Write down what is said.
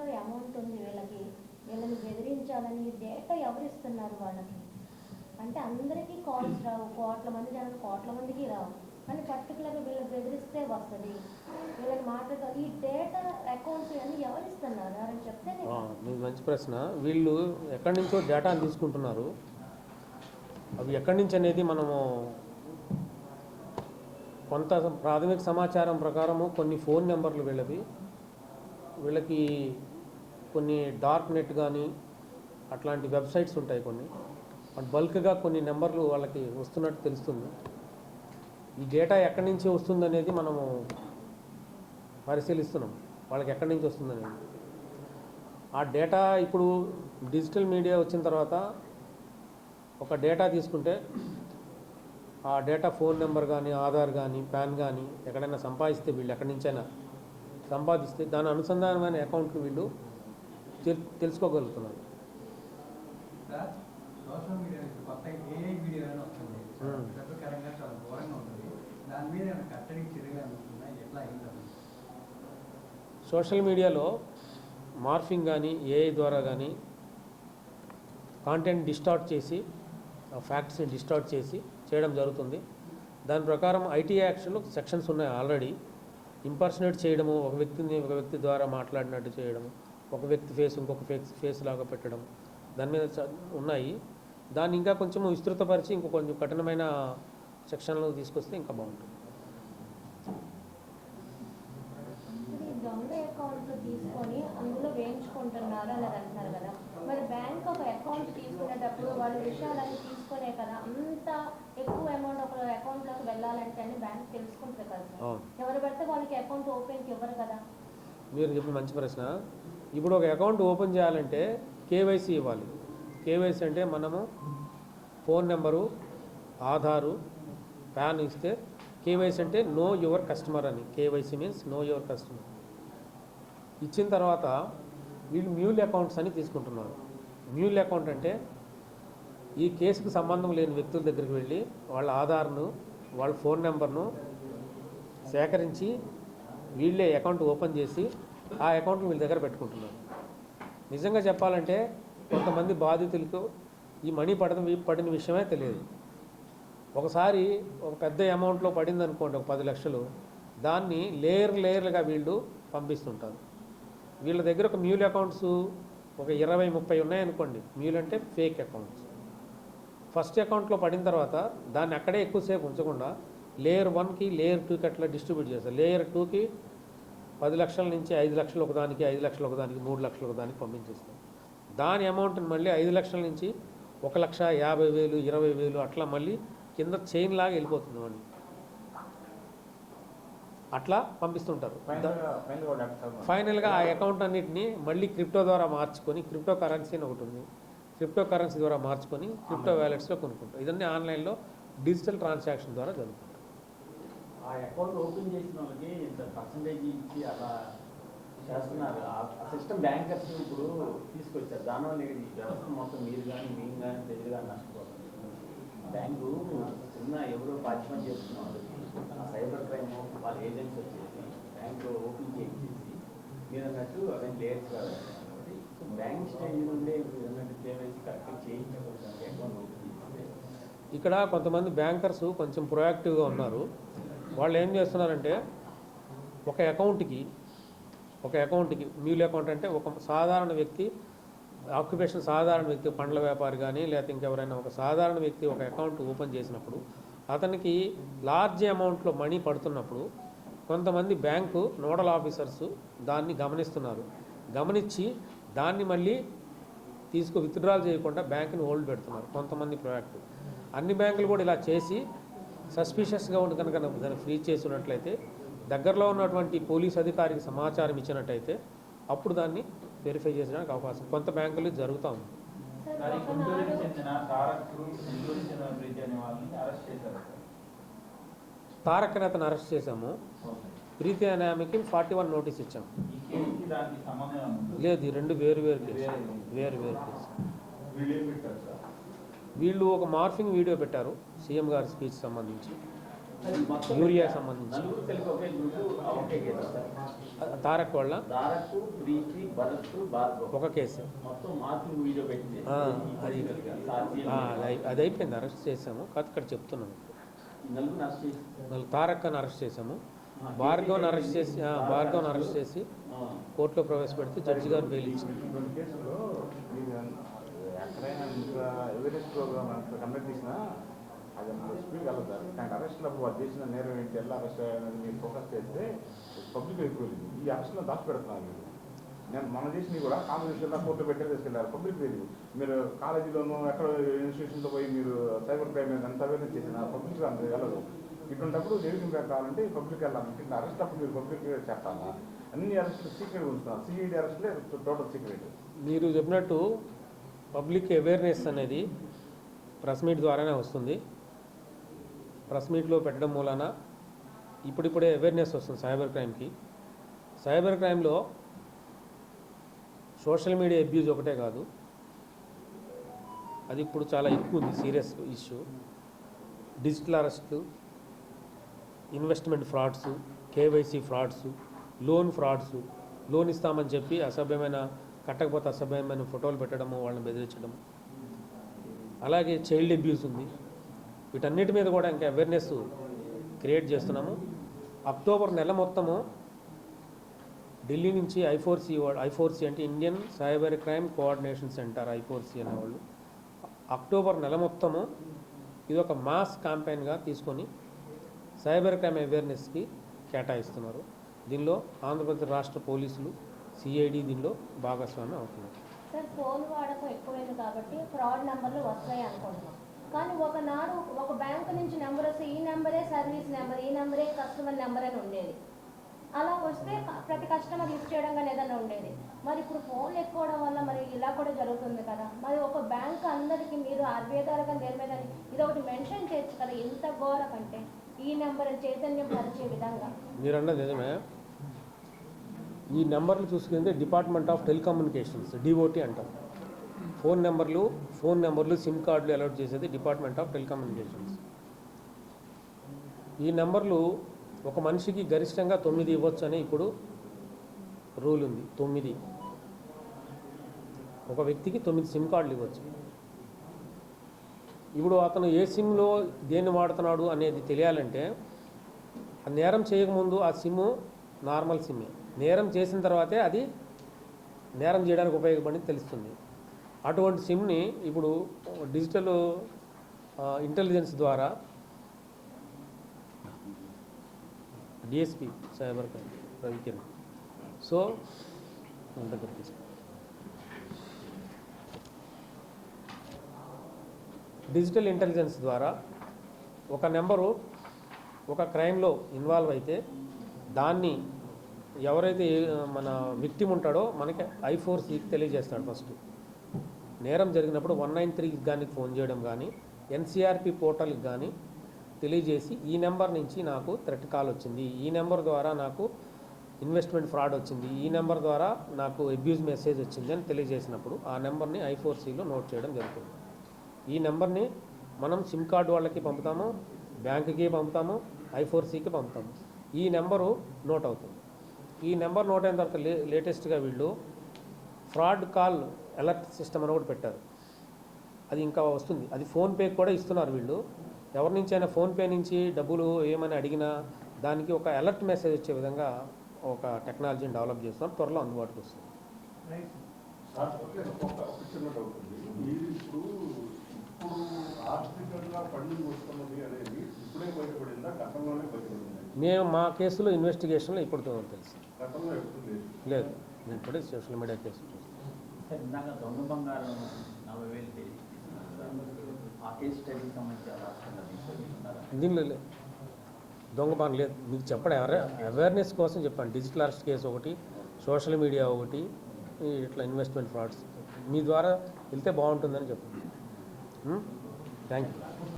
అకౌంట్లో అమౌంట్ ఉంది వీళ్ళకి. వీళ్ళని బెదిరించాలని డేటా ఎవరిస్తున్నారు వాళ్ళకి? అంటే అందరికీ కాల్స్ రావు. కోట్ల మంది జనం కోట్ల మందికి రావు. కానీ పర్టికులర్గా వీళ్ళు బెదిరిస్తే వస్తుంది. వీళ్ళని మాట్లాడతారు ఈ డేటా అకౌంట్స్ అన్ని ఎవరు ఇస్తున్నారు? అని చెప్తే మంచి ప్రశ్న. వీళ్ళు ఎక్కడి నుంచో డేటాను తీసుకుంటున్నారు. అవి ఎక్కడి నుంచి అనేది మనము కొంత ప్రాథమిక సమాచారం ప్రకారము కొన్ని ఫోన్ నెంబర్లు వీళ్ళవి. వీళ్ళకి కొన్ని డార్క్ నెట్ కానీ అట్లాంటి వెబ్సైట్స్ ఉంటాయి కొన్ని. బల్క్గా కొన్ని నెంబర్లు వాళ్ళకి వస్తున్నట్టు తెలుస్తుంది. ఈ డేటా ఎక్కడి నుంచి వస్తుందనేది మనము పరిశీలిస్తున్నాం. వాళ్ళకి ఎక్కడి నుంచి వస్తుందనేది. ఆ డేటా ఇప్పుడు డిజిటల్ మీడియా వచ్చిన తర్వాత ఒక డేటా తీసుకుంటే ఆ డేటా ఫోన్ నెంబర్ కానీ ఆధార్ కానీ పాన్ కానీ ఎక్కడైనా సంపాదిస్తే వీళ్ళు ఎక్కడి నుంచైనా సంపాదిస్తే దాని అనుసంధానమైన అకౌంట్లు వీళ్ళు తెల్- తెలుసుకోగలుగుతున్నారు. సార్ సోషల్ మీడియాలో మార్ఫింగ్ కానీ ఏఐ ద్వారా కానీ కాంటెంట్ డిస్టార్ట్ చేసి ఆ ఫ్యాక్ట్స్ని డిస్టార్ట్ చేసి చేయడం జరుగుతుంది. దాని ప్రకారం ఐటీ యాక్షన్లో సెక్షన్స్ ఉన్నాయి ఆల్రెడీ ఇంపర్సనేట్ చేయడము ఒక వ్యక్తిని ఒక వ్యక్తి ద్వారా మాట్లాడినట్టు చేయడము. ఒక వ్యక్తి ఫేస్ ఇంకొక ఫేస్ ఫేస్ లాగా పెట్టడం. దాని మీద ఉన్నాయి. దాన్ని ఇంకా కొంచెం విస్తృతపరిచి ఇంకో కొంచెం కఠినమైన సెక్షన్లో తీసుకొస్తే ఇంకా బాగుంటుంది. మరి బ్యాంక్ ఒక అకౌంట్ తీసుకునేటప్పుడు వాళ్ళ విషయాలన్నీ తీసుకునే కదా అంత ఎక్కువ అమౌంట్ ఒక అకౌంట్లోకి వెళ్ళాలంటే అని బ్యాంక్ కదా. ఎవరు పెడితే వాళ్ళకి అకౌంట్ ఇవ్వరు కదా. మీరు చెప్పిన మంచి ప్రశ్న. ఇప్పుడు ఒక అకౌంట్ ఓపెన్ చేయాలంటే కేవైసీ ఇవ్వాలి. కేవైసీ అంటే మనము ఫోన్ నెంబరు ఆధారు ప్యాన్ ఇస్తే కేవైసీ అంటే నో యువర్ కస్టమర్ అని. KYC means know your customer. ఇచ్చిన తర్వాత వీళ్ళు మ్యూల్ అకౌంట్స్ అని తీసుకుంటున్నారు. మ్యూల్ అకౌంట్ అంటే ఈ కేసుకు సంబంధం లేని వ్యక్తుల దగ్గరికి వెళ్ళి వాళ్ళ ఆధార్ను వాళ్ళ ఫోన్ నెంబర్ను సేకరించి వీళ్ళే అకౌంట్ ఓపెన్ చేసి ఆ అకౌంట్ వీళ్ళ దగ్గర పెట్టుకుంటున్నారు. నిజంగా చెప్పాలంటే కొంతమంది బాధితులకు ఈ మనీ పడడం పడిన విషయమే తెలియదు. ఒకసారి ఒక పెద్ద అమౌంట్లో పడింది అనుకోండి ఒక పది లక్షలు దాన్ని లేయర్ లేయర్లుగా వీళ్ళు పంపిస్తుంటారు. వీళ్ళ దగ్గర ఒక మ్యూల్ అకౌంట్స్ ఒక ఇరవై ముప్పై ఉన్నాయనుకోండి మ్యూల్ అంటే ఫేక్ అకౌంట్స్. ఫస్ట్ అకౌంట్లో పడిన తర్వాత దాన్ని అక్కడే ఎక్కువసేపు ఉంచకుండా లేయర్ వన్కి లేయర్ టూకి అట్లా డిస్ట్రిబ్యూట్ చేస్తారు. లేయర్ టూకి పది లక్షల నుంచి ఐదు లక్షలు ఒకదానికి ఐదు లక్షలు ఒకదానికి మూడు లక్షలు ఒకదానికి పంపించేస్తాం. దాని అమౌంట్ని మళ్ళీ ఐదు లక్షల నుంచి ఒక లక్ష యాభై వేలు ఇరవై వేలు అట్లా మళ్ళీ కింద చైన్ లాగా వెళ్ళిపోతుంది మళ్ళీ. అట్లా పంపిస్తుంటారు. ఫైనల్గా ఆ అకౌంట్ అన్నిటిని మళ్ళీ క్రిప్టో ద్వారా మార్చుకొని క్రిప్టో కరెన్సీ అని ఒకటి ఉంది. క్రిప్టో కరెన్సీ ద్వారా మార్చుకొని క్రిప్టో వ్యాలెట్స్లో కొనుక్కుంటాం. ఇదన్నీ ఆన్లైన్లో డిజిటల్ ట్రాన్సాక్షన్ ద్వారా జరుగుతుంది. ఆ అకౌంట్ ఓపెన్ చేసిన వాళ్ళకి ఇంత పర్సంటేజ్ ఇచ్చి అలా చేస్తున్నారు. ఆ సిస్టమ్ బ్యాంకర్స్ ఇప్పుడు తీసుకొచ్చారు. దానివల్ల ఈ వ్యవస్థ మొత్తం మీరు కానీ మేము కానీ ప్రజలు కానీ నష్టపోతుంది బ్యాంకు చిన్న ఎవరో పార్టిసిపేట్ చేస్తున్న వాళ్ళకి ఆ సైబర్ క్రైమ్ వాళ్ళ ఏజెంట్స్ వచ్చేసి బ్యాంకు ఓపెన్ చేయించేసి మీరు అన్నట్టు అవన్నీ లేయర్స్ కాదు. కాబట్టి బ్యాంక్ స్టేజ్ నుండే మీరు అన్నట్టు కేవైసీ కరెక్ట్గా చేయించకూడదు అకౌంట్ ఓపెన్ ఇక్కడ కొంతమంది బ్యాంకర్స్ కొంచెం ప్రొయాక్టివ్గా ఉన్నారు. వాళ్ళు ఏం చేస్తున్నారంటే ఒక అకౌంట్కి ఒక అకౌంట్కి మ్యూల్ అకౌంట్ అంటే ఒక సాధారణ వ్యక్తి ఆక్యుపేషన్ సాధారణ వ్యక్తి పండ్ల వ్యాపారి కానీ లేకపోతే ఇంకెవరైనా ఒక సాధారణ వ్యక్తి ఒక అకౌంట్ ఓపెన్ చేసినప్పుడు అతనికి లార్జ్ అమౌంట్లో మనీ పడుతున్నప్పుడు కొంతమంది బ్యాంకు నోడల్ ఆఫీసర్స్ దాన్ని గమనిస్తున్నారు. గమనించి దాన్ని మళ్ళీ తీసుకు విత్డ్రాల్ చేయకుండా బ్యాంకుని హోల్డ్ పెడుతున్నారు కొంతమంది ప్రొయాక్టివ్ అన్ని బ్యాంకులు కూడా ఇలా చేసి సస్పిషియస్గా ఉండి కనుక దాన్ని ఫ్రీ చేసి ఉన్నట్లయితే దగ్గరలో ఉన్నటువంటి పోలీస్ అధికారికి సమాచారం ఇచ్చినట్టయితే అప్పుడు దాన్ని వెరిఫై చేసడానికి అవకాశం కొంత బ్యాంకులు జరుగుతూ. ఉంది తారక్ అనే అతను అరెస్ట్ చేశాము. ప్రీతి అనే ఆమెకి ఫార్టీ వన్ నోటీస్ ఇచ్చాము? లేదు ఈ రెండు వేరు వేరు కేసు వేరు. వేరు వేరు కేసు వీళ్ళు ఒక మార్ఫింగ్ వీడియో పెట్టారు సీఎం గారి స్పీచ్ సంబంధించి. యూరియా సంబంధించి. తారక్ భార్గవ్. ఒక కేసు మొత్తం మార్పులు వీడియో పెట్టి ఆ, అది అది అయి- అది అయిపోయింది అరెస్ట్ చేసాము కాదు ఇక్కడ మళ్ళీ తారక్ అని అరెస్ట్ చేసాము భార్గవ్ని అరెస్ట్ చేసి భార్గవ్ని అరెస్ట్ చేసి కోర్టులో ప్రవేశపెడితే జడ్జి గారు బెయిల్ ఇచ్చింది అవేర్నెస్ ప్రోగ్రామ్ కండక్ట్ చేసినా అది అంత స్పీడ్ వెళ్ళదు సార్. కానీ అరెస్ట్లో వాళ్ళు చేసిన నేరం ఏంటి ఎలా అరెస్ట్ అయ్యారని మీరు ఫోకస్ చేస్తే పబ్లిక్ ఎక్కువ ఈ అరెస్ట్లో దాచి పెడుతున్నారు మీరు. నేను మన చేసినవి కూడా కాంగ్రెస్ తీసుకెళ్ళా కోర్టు పెట్టే తీసుకెళ్ళారు పబ్లిక్ తెలియదు మీరు కాలేజీలోనూ ఎక్కడ ఇన్స్టిట్యూషన్లో పోయి మీరు సైబర్ క్రైమ్ మీద ఎంత అవేర్నెస్ చేసినా పబ్లిక్ అంత వెళ్ళదు. ఇటువంటిప్పుడు దేవుడికి కావాలంటే పబ్లిక్ వెళ్ళాలంటే అరెస్ట్ అప్పుడు మీరు పబ్లిక్ చెప్పాలా అన్ని అరెస్టులు సీక్రెట్ ఉంచుతున్నారు సిఐడి అరెస్ట్లే టోటల్ సీక్రెట్ మీరు చెప్పినట్టు పబ్లిక్ అవేర్నెస్ అనేది ప్రెస్ మీట్ ద్వారానే వస్తుంది. ప్రెస్ మీట్లో పెట్టడం మూలాన ఇప్పుడిప్పుడే అవేర్నెస్ వస్తుంది సైబర్ క్రైమ్కి. సైబర్ క్రైమ్లో సోషల్ మీడియా అబ్యూజ్ ఒకటే కాదు. అది ఇప్పుడు చాలా ఎక్కువ ఉంది serious issue. Digital అరెస్ట్లు investment frauds KYC frauds loan frauds loan ఇస్తామని చెప్పి అసభ్యమైన కట్టకపోతే అసభ్యమైన ఫోటోలు పెట్టడము వాళ్ళని బెదిరించడం అలాగే చైల్డ్ అబ్యూస్ ఉంది. వీటన్నిటి మీద కూడా ఇంకా అవేర్నెస్ క్రియేట్ చేస్తున్నాము. అక్టోబర్ నెల మొత్తము ఢిల్లీ నుంచి I four C I four C అంటే Indian cyber crime coordination centre I four C అనేవాళ్ళు. అక్టోబర్ నెల మొత్తము ఇది ఒక మాస్ క్యాంపెయిన్గా తీసుకొని సైబర్ క్రైమ్ అవేర్నెస్కి కేటాయిస్తున్నారు. దీనిలో ఆంధ్రప్రదేశ్ రాష్ట్ర పోలీసులు సిఐడి దీనిలో భాగస్వామ్యం అవుతున్నారు. సార్ ఫోన్ వాడకం ఎక్కువైంది కాబట్టి ఫ్రాడ్ నెంబర్లు వస్తాయి అనుకుంటున్నాం. కానీ ఒకనాడు ఒక బ్యాంక్ నుంచి నెంబర్ వస్తే ఈ నెంబరే సర్వీస్ నెంబర్ ఈ నెంబరే కస్టమర్ నెంబర్ అని ఉండేది. అలా వస్తే ప్రతి కస్టమర్ లిఫ్ట్ చేయడం కానీ ఏదైనా ఉండేది. మరి ఇప్పుడు ఫోన్లు ఎక్కువడం వల్ల మరి ఇలా కూడా జరుగుతుంది కదా. మరి ఒక బ్యాంక్ అందరికీ మీరు ఆర్బీఐ ద్వారా కానీ దేని మీద ఇది ఒకటి మెన్షన్ చేయొచ్చు కదా ఎంత ఘోరం అంటే ఈ నెంబర్ చైతన్యం పరిచే విధంగా. మీరు అన్నది నిజమే. ఈ నెంబర్లు చూసుకుంటే డిపార్ట్మెంట్ ఆఫ్ టెలికమ్యూనికేషన్స్ డిఓటి అంటాం. ఫోన్ నెంబర్లు ఫోన్ నెంబర్లు సిమ్ కార్డులు అలౌట్ చేసేది డిపార్ట్మెంట్ ఆఫ్ టెలికమ్యూనికేషన్స్. ఈ నెంబర్లు ఒక మనిషికి గరిష్టంగా తొమ్మిది ఇవ్వచ్చు అని ఇప్పుడు రూల్ ఉంది. తొమ్మిది. ఒక వ్యక్తికి తొమ్మిది సిమ్ కార్డులు ఇవ్వచ్చు. ఇప్పుడు అతను ఏ సిమ్లో దేన్ని వాడుతున్నాడు అనేది తెలియాలంటే ఆ నేరం చేయకముందు ఆ సిమ్ నార్మల్ సిమ్మే. నేరం చేసిన తర్వాతే అది నేరం చేయడానికి ఉపయోగపడింది తెలుస్తుంది. అటువంటి సిమ్ని ఇప్పుడు డిజిటల్ ఇంటెలిజెన్స్ ద్వారా DSP cyber crime Ravikiran so మన దగ్గర డిజిటల్ ఇంటెలిజెన్స్ ద్వారా ఒక నెంబరు ఒక క్రైమ్లో ఇన్వాల్వ్ అయితే దాన్ని ఎవరైతే మన విక్టిమ్ ఉంటాడో మనకి ఐ ఫోర్ సికి తెలియజేస్తాడు ఫస్ట్. నేరం జరిగినప్పుడు వన్ నైన్ త్రీకి కానీ ఫోన్ చేయడం కానీ ఎన్సీఆర్పి పోర్టల్కి కానీ తెలియజేసి ఈ నెంబర్ నుంచి నాకు థ్రెట్ కాల్ వచ్చింది. ఈ నెంబర్ ద్వారా నాకు ఇన్వెస్ట్మెంట్ ఫ్రాడ్ వచ్చింది. ఈ నెంబర్ ద్వారా నాకు అబ్యూజ్ మెసేజ్ వచ్చింది అని తెలియజేసినప్పుడు ఆ నెంబర్ని ఐ ఫోర్ సిలో నోట్ చేయడం జరుగుతుంది. ఈ నెంబర్ని మనం సిమ్ కార్డు వాళ్ళకి పంపుతాము బ్యాంకుకి పంపుతాము ఐ ఫోర్ సికి పంపుతాము. ఈ నెంబరు నోట్ అవుతుంది. ఈ నెంబర్ నోట్ అయిన తర్వాత లే లేటెస్ట్గా వీళ్ళు ఫ్రాడ్ కాల్ అలర్ట్ సిస్టమ్ అని ఒకటి పెట్టారు. అది ఇంకా వస్తుంది. అది ఫోన్పే కూడా ఇస్తున్నారు వీళ్ళు. ఎవరి నుంచి అయినా ఫోన్పే నుంచి డబ్బులు ఏమైనా అడిగినా దానికి ఒక అలర్ట్ మెసేజ్ వచ్చే విధంగా ఒక టెక్నాలజీని డెవలప్ చేస్తున్నారు. త్వరలో అందుబాటులో వస్తుంది. ఆర్థికంగా ఫండింగ్ వస్తున్నది అనేది ఇప్పుడే బయటపడిందా? గతంలోనే బయటపడిందా? మేము మా కేసులో ఇన్వెస్టిగేషన్లో ఇప్పుడు తెలుసు. లేదు? లేదు. నేను ఇప్పుడే సోషల్ మీడియా కేసు దీనిలో లే- దొంగ పని లేదు. మీకు చెప్పండి. అవేర్నెస్ కోసం చెప్పండి. డిజిటల్ అరెస్ట్ కేసు ఒకటి సోషల్ మీడియా ఒకటి ఇట్లా ఇన్వెస్ట్మెంట్ ఫ్రాడ్స్. మీ ద్వారా వెళ్తే బాగుంటుందని చెప్పండి. Thank you